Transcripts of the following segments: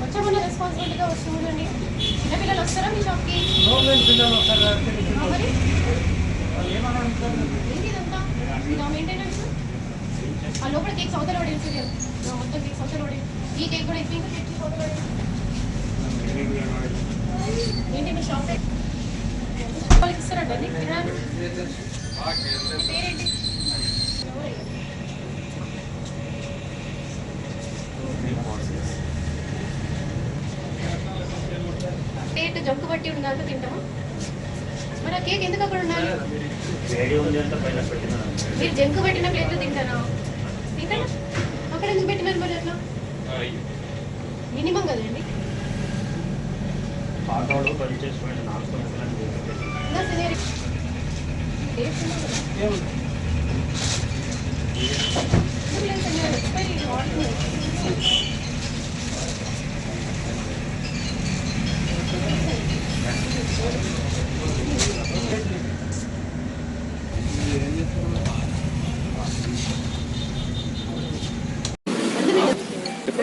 వచ్చే ముందు రెస్పాన్సిబిలిటీగా వచ్చి చూడండి చిన్నపిల్లలు వస్తారా మీ షాప్కి పిల్లలు వస్తారు కాబట్టి ఏంటి ఇదంతా? ఇలా మెయింటెనెన్స్ ఆ లోపల కేక్స్ అవతల పడేసి మొత్తం కేక్స్ అవతల పడే ఈ కేక్ కూడా ఎక్కువ కేక్ అవతల ఏంటి మీ షాప్ ఇస్తారండి పేరేంటి? జంకు పట్టి ఉండాలంటే తింటామా? మరి ఆ కేక్ ఎందుకు అక్కడ ఉండాలి? మీరు జంకు పెట్టిన ప్లేట్లో తింటారా? తింటారా? అక్కడ ఎందుకు పెట్టినారు మరి అట్లా? మినిమం కదండి పాటోడు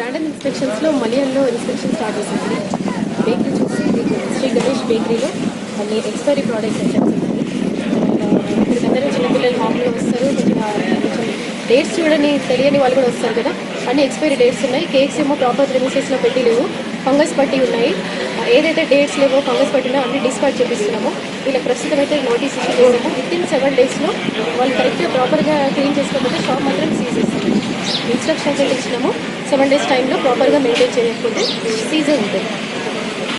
బ్రాండెడ్ ఇన్స్పెక్షన్స్లో మలయాళంలో ఇన్స్పెక్షన్ స్టార్ట్ చేసింది. బేకరీ చూసి శ్రీ గణేష్ బేకరీలో కొన్ని ఎక్స్పైరీ ప్రోడక్ట్స్ ఐటమ్స్ ఉన్నాయి అందరూ చిన్నపిల్లలు మామూలుగా వస్తారు కొంచెం డేట్స్ చూడని తెలియని వాళ్ళు కూడా వస్తారు కదా. అన్ని ఎక్స్పైరీ డేట్స్ ఉన్నాయి. కేక్స్ ఏమో ప్రాపర్ ప్రిమిసెస్లో పెట్టి లేవు. ఫంగస్ పట్టి ఉన్నాయి. ఏదైతే డేట్స్ లేవో ఫంగస్ పట్టినా అన్ని డిస్కార్డ్ చేపిస్తున్నాము. ఇలా ప్రస్తుతం అయితే నోటీస్ ఇష్యూ చేసాము విత్ ఇన్ సెవెన్ డేస్లో వాళ్ళు కరెక్ట్గా ప్రాపర్గా క్లీన్ చేసుకోకపోతే షాప్ మాత్రం ఇన్స్ట్రక్షన్స్ అయితే ఇచ్చినాము. సెవెన్ డేస్ టైంలో ప్రాపర్గా మెయింటైన్ చేయకపోతే సీజన్ ఉంటుంది.